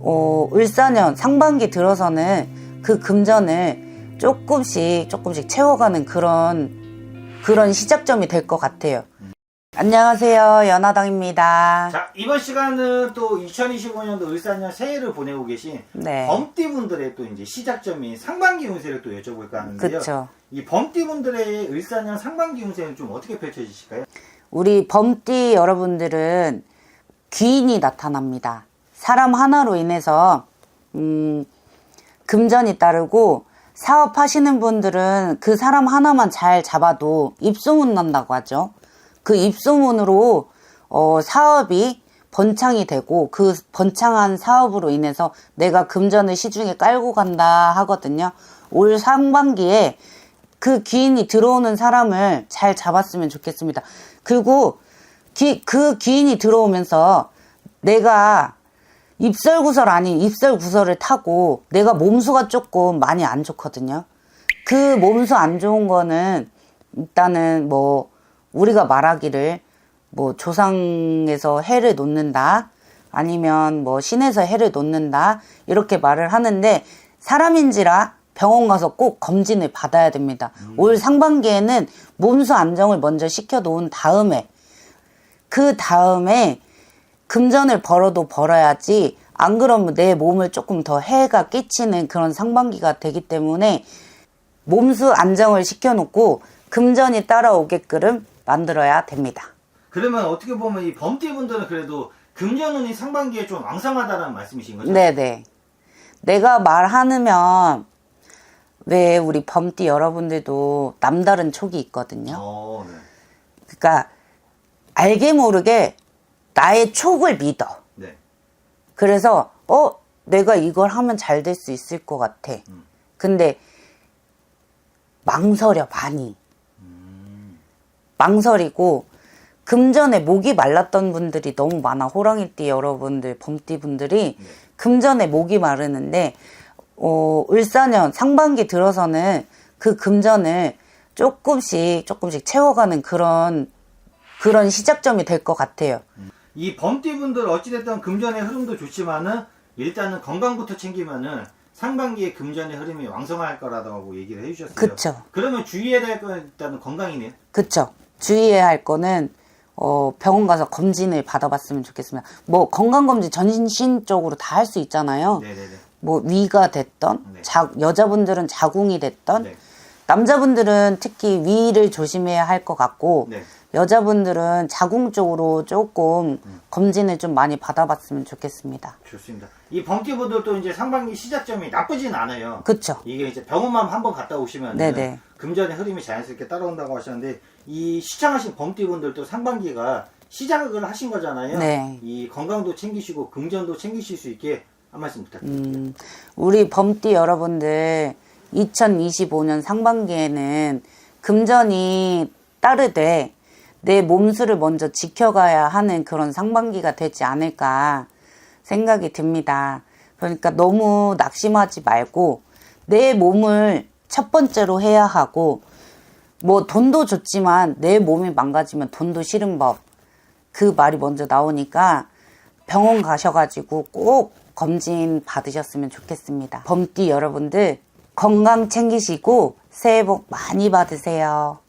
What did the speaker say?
어, 을사년 상반기 들어서는 그 금전을 조금씩 조금씩 채워가는 그런 그런 시작점이 될 것 같아요. 안녕하세요, 연하당입니다. 자 이번 시간은 또 2025년도 을사년 새해를 보내고 계신 네, 범띠분들의 또 이제 시작점인 상반기 운세를 또 여쭤볼까 하는데요. 그렇죠. 이 범띠분들의 을사년 상반기 운세는 좀 어떻게 펼쳐지실까요? 우리 범띠 여러분들은 귀인이 나타납니다. 사람 하나로 인해서 음, 금전이 따르고 사업하시는 분들은 그 사람 하나만 잘 잡아도 입소문 난다고 하죠. 그 입소문으로 어, 사업이 번창이 되고 그 번창한 사업으로 인해서 내가 금전을 시중에 깔고 간다 하거든요. 올 상반기에 그 귀인이 들어오는 사람을 잘 잡았으면 좋겠습니다. 그리고 기- 그 귀인이 들어오면서 내가 입설 구설 아닌 입설 구설을 타고 내가 몸수가 조금 많이 안 좋거든요. 그 몸수 안 좋은 거는 일단은 뭐 우리가 말하기를 뭐 조상에서 해를 놓는다 아니면 뭐 신에서 해를 놓는다 이렇게 말을 하는데 사람인지라 병원 가서 꼭 검진을 받아야 됩니다. 올 상반기에는 몸수 안정을 먼저 시켜 놓은 다음에 그 다음에 금전을 벌어도 벌어야지 안 그러면 내 몸을 조금 더 해가 끼치는 그런 상반기가 되기 때문에 몸수 안정을 시켜놓고 금전이 따라오게끔 만들어야 됩니다. 그러면 어떻게 보면 이 범띠분들은 그래도 금전운이 상반기에 좀 왕성하다는 말씀이신 거죠? 네네. 내가 말하면 왜 우리 범띠 여러분들도 남다른 촉이 있거든요. 어, 네. 그러니까 알게 모르게 나의 촉을 믿어. 네. 그래서 어 내가 이걸 하면 잘 될 수 있을 것 같아. 음. 근데 망설여 많이 음, 망설이고 금전에 목이 말랐던 분들이 너무 많아 호랑이띠 여러분들 범띠 분들이 네. 금전에 목이 마르는데 어 을사년 상반기 들어서는 그 금전을 조금씩 조금씩 채워가는 그런 그런 시작점이 될 것 같아요. 이 범띠분들 어찌됐든 금전의 흐름도 좋지만은 일단은 건강부터 챙기면은 상반기에 금전의 흐름이 왕성할 거라고 얘기를 해주셨어요. 그쵸. 그러면 주의해야 될건 일단은 건강이네요. 그쵸. 주의해야 할 거는, 어, 병원 가서 검진을 받아봤으면 좋겠습니다. 뭐, 건강검진 전신적으로 다 할 수 있잖아요. 네네네. 뭐, 위가 됐던, 네. 자, 여자분들은 자궁이 됐던, 네. 남자분들은 특히 위를 조심해야 할 것 같고, 네. 여자분들은 자궁 쪽으로 조금 검진을 좀 많이 받아봤으면 좋겠습니다. 좋습니다. 이 범띠분들도 이제 상반기 시작점이 나쁘진 않아요. 그쵸. 이게 이제 병원만 한 번 갔다 오시면 네네. 금전의 흐름이 자연스럽게 따라온다고 하셨는데 이 시청하신 범띠분들도 상반기가 시작을 하신 거잖아요. 네. 이 건강도 챙기시고 금전도 챙기실 수 있게 한 말씀 부탁드립니다. 음, 우리 범띠 여러분들 2025년 상반기에는 금전이 따르되 내 몸수를 먼저 지켜가야 하는 그런 상반기가 되지 않을까 생각이 듭니다. 그러니까 너무 낙심하지 말고 내 몸을 첫 번째로 해야 하고 뭐 돈도 좋지만 내 몸이 망가지면 돈도 싫은 법. 그 말이 먼저 나오니까 병원 가셔가지고 꼭 검진 받으셨으면 좋겠습니다. 범띠 여러분들 건강 챙기시고 새해 복 많이 받으세요.